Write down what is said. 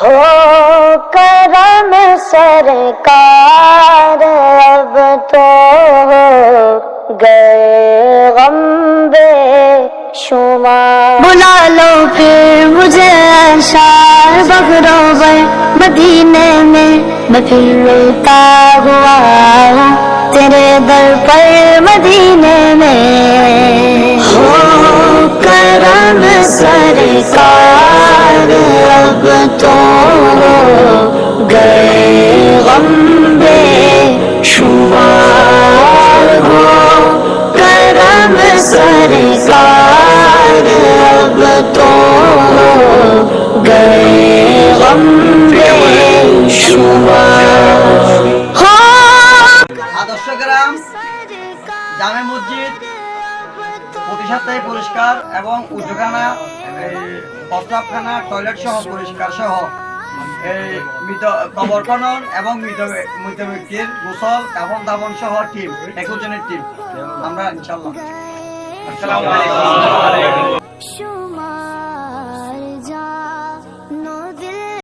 ہو کرم سرکار، اب تو ہو گئے غم بے شمار۔ بلا لو پھر مجھے شار اشار بغروبر مدینے میں میں پھر روتا ہوا تیرے در پر مدینے میں ہو کرم سرکار، اب تو सरकार अब तो हो गए गम बेशुमार हो আদর্শ গ্রাম জামে মসজিদ প্রতি সপ্তাহে পরিষ্কার এবং উচ্চখানা এই প্রস্রাবখানা টয়লেট সহ পরিষ্কার সহ এই মৃত কবর খনন এবং মৃত মৃত ব্যক্তির গোসল কাফন দাফন সহ টিম একুশ জনের টিম আমরা ইনশাল্লাহ আসসালামু আলাইকুম।